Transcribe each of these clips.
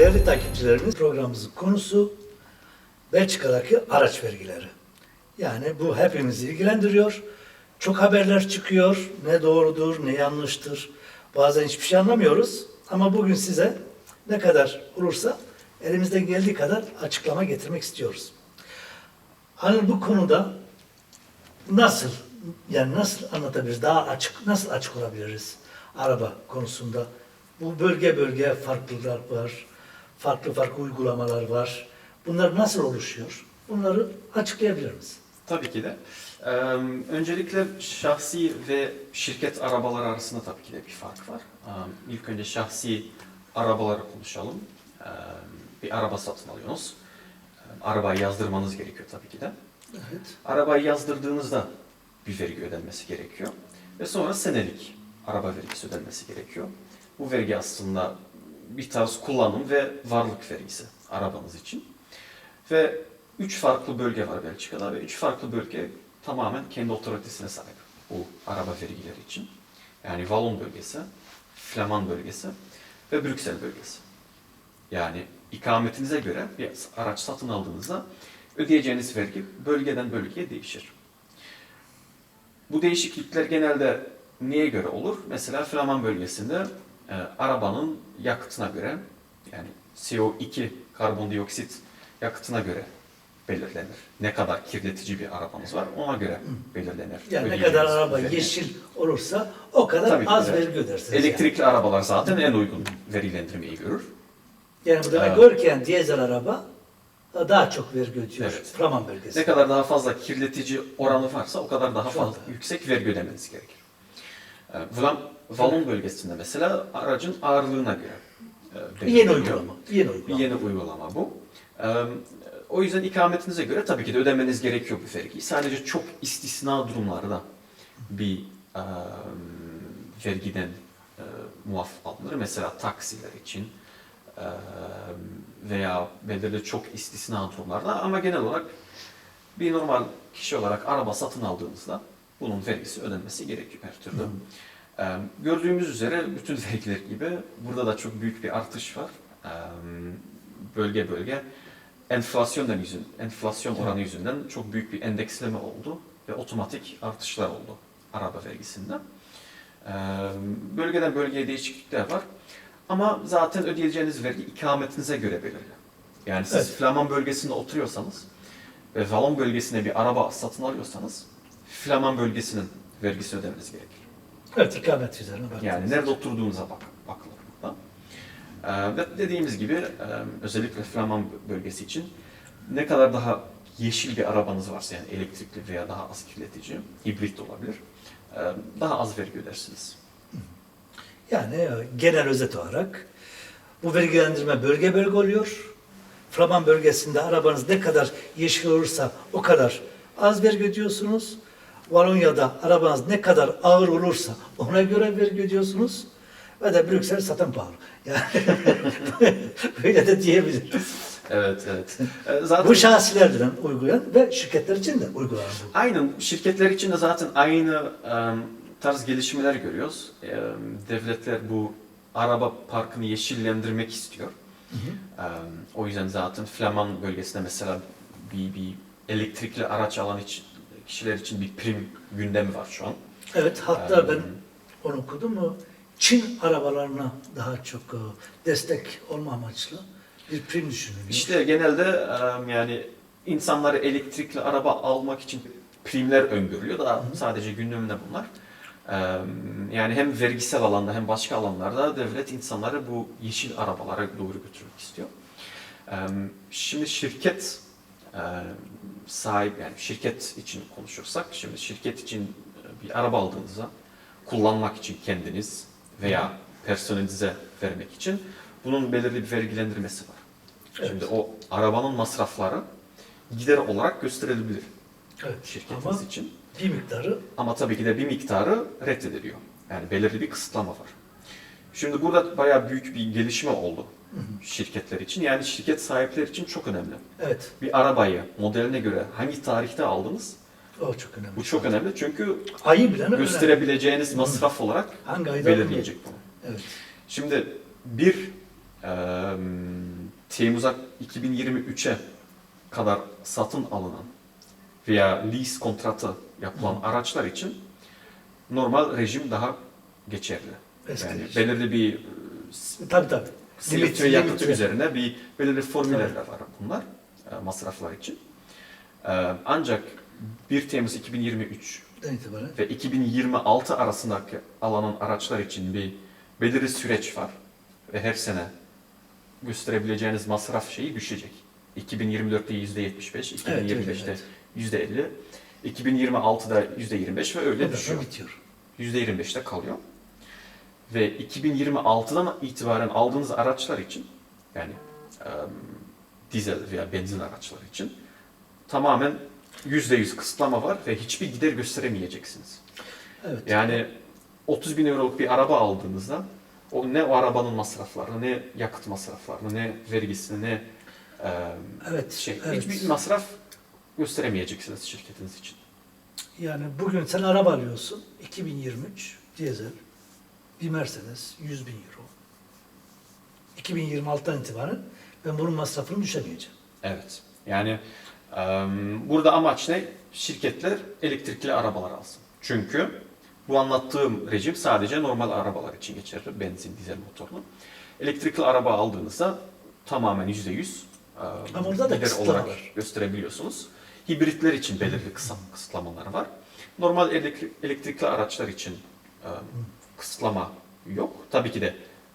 Değerli takipçilerimiz programımızın konusu Belçika'daki araç vergileri. Yani bu hepimizi ilgilendiriyor. Çok haberler çıkıyor. Ne doğrudur, ne yanlıştır. Bazen hiçbir şey anlamıyoruz. Ama bugün size ne kadar olursa elimizden geldiği kadar açıklama getirmek istiyoruz. Hani bu konuda nasıl yani nasıl anlatabiliriz? Daha açık nasıl açık olabiliriz araba konusunda? Bu bölge bölge farklılıklar var. Farklı farklı uygulamalar var. Bunlar nasıl oluşuyor? Bunları açıklayabilir misin? Tabii ki de. Ee, öncelikle şahsi ve şirket arabalar arasında tabii ki de bir fark var. Ee, ilk önce şahsi arabaları konuşalım. Ee, bir araba satın alıyorsunuz. Ee, arabayı yazdırmanız gerekiyor tabii ki de. Evet. Arabayı yazdırdığınızda bir vergi ödenmesi gerekiyor. Ve sonra senelik araba vergisi ödenmesi gerekiyor. Bu vergi aslında bir tarz kullanım ve varlık vergisi arabanız için. Ve üç farklı bölge var Belçika'da ve üç farklı bölge tamamen kendi otoritesine sahip bu araba vergileri için. Yani Wallon bölgesi, Flaman bölgesi ve Brüksel bölgesi. Yani ikametinize göre bir araç satın aldığınızda ödeyeceğiniz vergi bölgeden bölgeye değişir. Bu değişiklikler genelde neye göre olur? Mesela Flaman bölgesinde e, arabanın yakıtına göre yani CO2 karbondioksit yakıtına göre belirlenir. Ne kadar kirletici bir arabanız var ona göre belirlenir. Yani ne Ödeyeceğiniz kadar araba vergi. yeşil olursa o kadar Tabii az de. vergi ödersiniz. Elektrikli arabalar zaten en uygun vergilendirmeyi görür. Yani, yani bu demek Evet. görken dizel araba daha çok vergi ödüyor. Evet. Flaman bölgesi. Ne kadar daha fazla kirletici oranı varsa o kadar daha fazla yüksek vergi ödemeniz gerekir. Ee, Vlan, Valon bölgesinde mesela aracın ağırlığına göre e, yeni uygulama. Yeni uygulama. yeni uygulama bu. Ee, O yüzden ikametinize göre tabii ki de ödemeniz gerekiyor bu vergiyi. Sadece çok istisna durumlarda bir e, vergiden e, muaf alınır. Mesela taksiler için e, veya belirli çok istisna durumlarda ama genel olarak bir normal kişi olarak araba satın aldığınızda bunun vergisi ödenmesi gerekiyor her türlü. Ee, gördüğümüz üzere bütün vergiler gibi burada da çok büyük bir artış var. Bölge bölge enflasyondan yüzün, enflasyon oranı yüzünden çok büyük bir endeksleme oldu ve otomatik artışlar oldu araba vergisinde. Bölgeden bölgeye değişiklikler var. Ama zaten ödeyeceğiniz vergi ikametinize göre belirli. Yani siz Evet. Flaman bölgesinde oturuyorsanız ve Valon bölgesine bir araba satın alıyorsanız Flaman bölgesinin vergisi ödemeniz gerekir. Evet ikamet üzerine baktığımız Yani nerede oturduğunuza bak, bakılır burada. Ee, ve dediğimiz gibi e, özellikle Flaman bölgesi için ne kadar daha yeşil bir arabanız varsa yani elektrikli veya daha az kirletici, hibrit de olabilir, e, daha az vergi ödersiniz. Yani e, genel özet olarak bu vergilendirme bölge bölge oluyor. Flaman bölgesinde arabanız ne kadar yeşil olursa o kadar az vergi ödüyorsunuz. Valonya'da arabanız ne kadar ağır olursa ona göre vergi ödüyorsunuz. Ve de Brüksel zaten pahalı. Yani böyle de diyebiliriz. Evet, evet. E, zaten Bu şahsilerden uygulayan ve şirketler için de uygulanan bu. Aynen şirketler için de zaten aynı e, tarz gelişmeler görüyoruz. E, devletler bu araba parkını yeşillendirmek istiyor. E, o yüzden zaten Flaman bölgesinde mesela bir, bir elektrikli araç alan için, kişiler için bir prim gündemi var şu an. Evet hatta Ee, ben onu okudum mu Çin arabalarına daha çok e, destek olma amaçlı bir prim düşünülüyor. İşte genelde yani insanları elektrikli araba almak için primler öngörülüyor. Daha sadece gündeminde bunlar. Yani hem vergisel alanda hem başka alanlarda devlet insanları bu yeşil arabalara doğru götürmek istiyor. Şimdi şirket sahip yani şirket için konuşursak şimdi şirket için e, bir araba aldığınızda kullanmak için kendiniz veya personelinize vermek için bunun belirli bir vergilendirmesi var. Şimdi o arabanın masrafları gider olarak gösterilebilir evet. şirketiniz Ama için. bir miktarı Ama tabii ki de bir miktarı reddediliyor. Yani belirli bir kısıtlama var. Şimdi burada bayağı büyük bir gelişme oldu şirketler için. Yani şirket sahipleri için çok önemli. evet Bir arabayı modeline göre hangi tarihte aldınız o çok önemli. bu çok önemli. Çünkü Ayı önemli. gösterebileceğiniz masraf olarak Hangi ayda belirleyecek bunu. Evet. Şimdi bir eee Temmuz'a 2023'e kadar satın alınan veya lease kontratı yapılan araçlar için normal rejim daha geçerli. Eski yani rejim. belirli bir e, Tabii tabii. Simit ve Limit- yakıtı limit- üzerine bir belirli formüller de var bunlar e, masraflar için. E, Ancak 1 Temmuz 2023 Den itibaren. ve 2026 arasındaki alanın araçlar için bir belirli süreç var ve her sene gösterebileceğiniz masraf şeyi düşecek. 2024'te %75, 2025'te %50, 2026'da %25 ve öyle Öyle düşüyor. bitiyor. %25'te kalıyor. Ve 2026'dan itibaren aldığınız araçlar için yani e, dizel veya benzin araçları için tamamen %100 kısıtlama var ve hiçbir gider gösteremeyeceksiniz. Evet. Yani 30 bin euroluk bir araba aldığınızda o ne o arabanın masraflarını, ne yakıt masraflarını, ne vergisini, ne e, Evet. şey, evet. hiçbir masraf gösteremeyeceksiniz şirketiniz için. Yani bugün sen araba alıyorsun. 2023 dizel bir Mercedes 100 bin euro. 2026'dan itibaren ben bunun masrafını düşemeyeceğim. Evet. Yani e, burada amaç ne? Şirketler elektrikli arabalar alsın. Çünkü bu anlattığım rejim sadece normal arabalar için geçerli. Benzin, dizel motorlu. Elektrikli araba aldığınızda tamamen %100 e, Ama orada da olarak var. gösterebiliyorsunuz. Hibritler için belirli kısa kısıtlamalar var. Normal elektrik- elektrikli araçlar için e, kısıtlama yok. Tabii ki de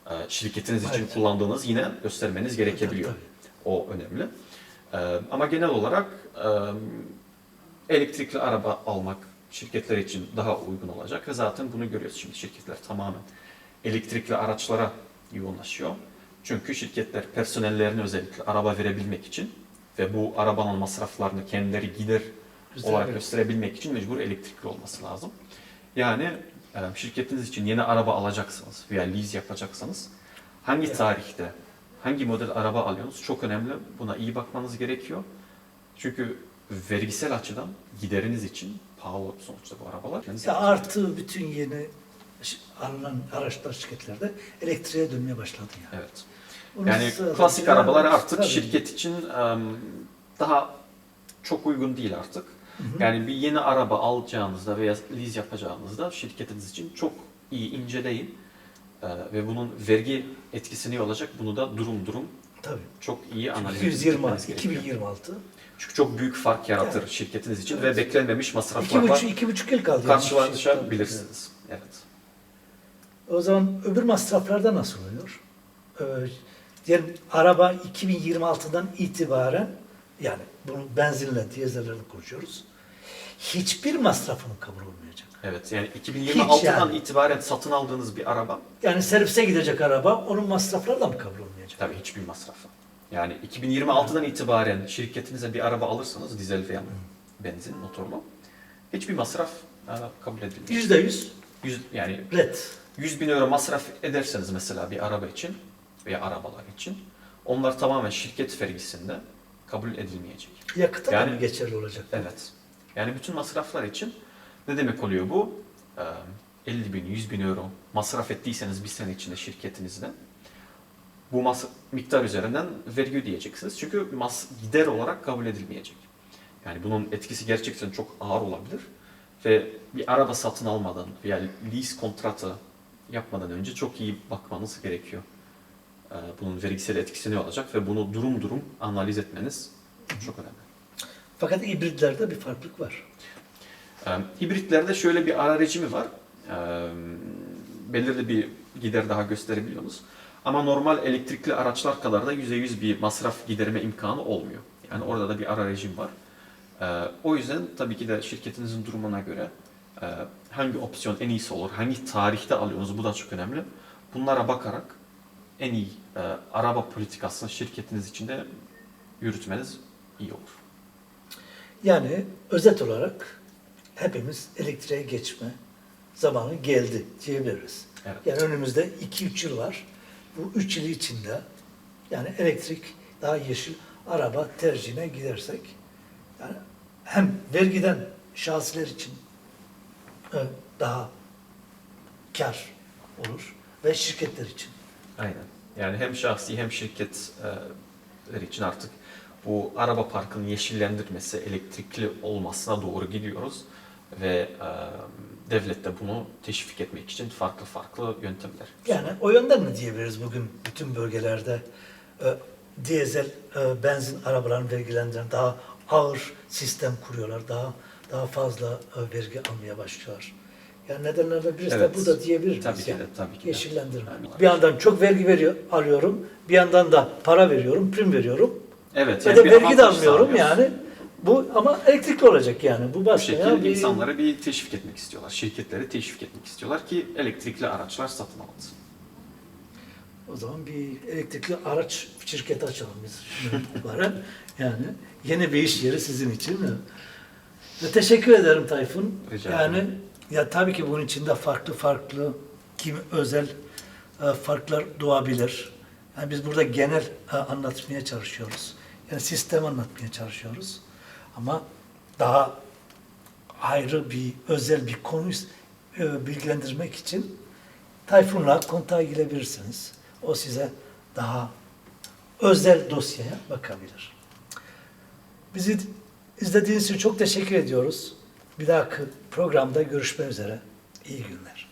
e, şirketiniz için Evet. kullandığınız yine göstermeniz gerekebiliyor. Tabii, O önemli. Ee, ama genel olarak e, elektrikli araba almak şirketler için daha uygun olacak ve zaten bunu görüyoruz şimdi şirketler tamamen elektrikli araçlara yoğunlaşıyor. Çünkü şirketler personellerine özellikle araba verebilmek için ve bu arabanın masraflarını kendileri gider Güzel, olarak evet. gösterebilmek için mecbur elektrikli olması lazım. Yani e, şirketiniz için yeni araba alacaksınız veya lease yapacaksanız hangi tarihte hangi model araba alıyorsunuz çok önemli. Buna iyi bakmanız gerekiyor. Çünkü vergisel açıdan gideriniz için pahalı sonuçta bu arabalar. Ya artı bütün yeni alınan araçlar şirketlerde elektriğe dönmeye başladı yani. Evet. Onun Yani klasik arabalar artık Tabii. şirket için daha çok uygun değil artık. Hı. Yani bir yeni araba alacağınızda veya lease yapacağınızda şirketiniz için çok iyi inceleyin. Ee, ve bunun vergi etkisi ne olacak bunu da durum durum Tabii. çok iyi analiz 220, etmeniz gerekiyor. 2026. Çünkü çok büyük fark yaratır Evet. şirketiniz için Evet. ve beklenmemiş İki masraflarla buçuk, iki buçuk yıl kaldı. yani. karşılaşabilirsiniz. Evet. O zaman öbür masraflarda nasıl oluyor? Ee, diyelim araba 2026'dan itibaren yani bunu benzinle, dizellerle konuşuyoruz. Hiçbir masrafının kabul olmayacak. Evet yani 2026'dan yani. itibaren satın aldığınız bir araba Yani servise gidecek araba onun masrafları da mı kabul olmayacak? tabii hiçbir masrafı. Yani 2026'dan itibaren şirketinize bir araba alırsanız dizel veya benzin motorlu hiçbir masraf e, kabul edilmiyor. Yüzde yüz Yüz, yani red. 100 bin euro masraf ederseniz mesela bir araba için veya arabalar için onlar tamamen şirket vergisinde kabul edilmeyecek. Yakıta Yani- mı geçerli olacak? Evet. Yani bütün masraflar için ne demek oluyor bu? Ee, 50 bin, 100 bin euro masraf ettiyseniz bir sene içinde şirketinizde bu mas- miktar üzerinden vergi ödeyeceksiniz. Çünkü mas gider olarak kabul edilmeyecek. Yani bunun etkisi gerçekten çok ağır olabilir. Ve bir araba satın almadan veya lease kontratı yapmadan önce çok iyi bakmanız gerekiyor. Ee, bunun vergisel etkisi ne olacak ve bunu durum durum analiz etmeniz çok önemli. Fakat hibritlerde bir farklılık var. Ee, Hibritlerde şöyle bir ara rejimi var. Ee, belirli bir gider daha gösterebiliyorsunuz. Ama normal elektrikli araçlar kadar da %100 bir masraf giderme imkanı olmuyor. Yani orada da bir ara rejim var. O yüzden tabii ki de şirketinizin durumuna göre e, hangi opsiyon en iyisi olur, hangi tarihte alıyorsunuz bu da çok önemli. Bunlara bakarak en iyi e, araba politikasını şirketiniz içinde yürütmeniz iyi olur. Yani özet olarak hepimiz elektriğe geçme zamanı geldi diyebiliriz. Evet. Yani önümüzde 2-3 yıl var. Bu 3 yıl içinde yani elektrik daha yeşil araba tercihine gidersek yani hem vergiden şahsiler için e, daha kar olur ve şirketler için. Aynen. Yani hem şahsi hem şirket e, için artık bu araba parkının yeşillendirmesi, elektrikli olmasına doğru gidiyoruz ve e, devlet de bunu teşvik etmek için farklı farklı yöntemler. Yani o yönden mi diyebiliriz bugün bütün bölgelerde e, dizel, e, benzin arabaların vergilendiren daha ağır sistem kuruyorlar. Daha daha fazla e, vergi almaya başlıyorlar. Yani nedenlerden birisi Evet. de bu da diyebilir Tabii miyiz? ki yani? de, tabii ki de. Yeşillendirme. Yani- Bir yandan çok vergi veriyor, alıyorum. Bir yandan da para veriyorum, prim veriyorum. Evet, Ve yani de bir vergi de avantaj almıyorum sağlıyoruz. yani. Bu ama elektrikli olacak yani. Bu Bu başka ya. şekilde Bir- insanları bir teşvik etmek istiyorlar. Şirketleri teşvik etmek istiyorlar ki elektrikli araçlar satın alsın. O zaman bir elektrikli araç şirketi açalım biz şimdiden itibaren. Yani yeni bir iş yeri sizin için. Ve teşekkür ederim Tayfun. Rica yani ederim. Ya tabii ki bunun içinde farklı farklı kim özel e, farklar doğabilir. Yani biz burada genel e, anlatmaya çalışıyoruz. Yani sistem anlatmaya çalışıyoruz. Ama daha ayrı bir özel bir konu e, bilgilendirmek için Tayfun'la kontağa girebilirsiniz. O size daha özel dosyaya bakabilir. Bizi izlediğiniz için çok teşekkür ediyoruz. Bir dahaki programda görüşmek üzere. İyi günler.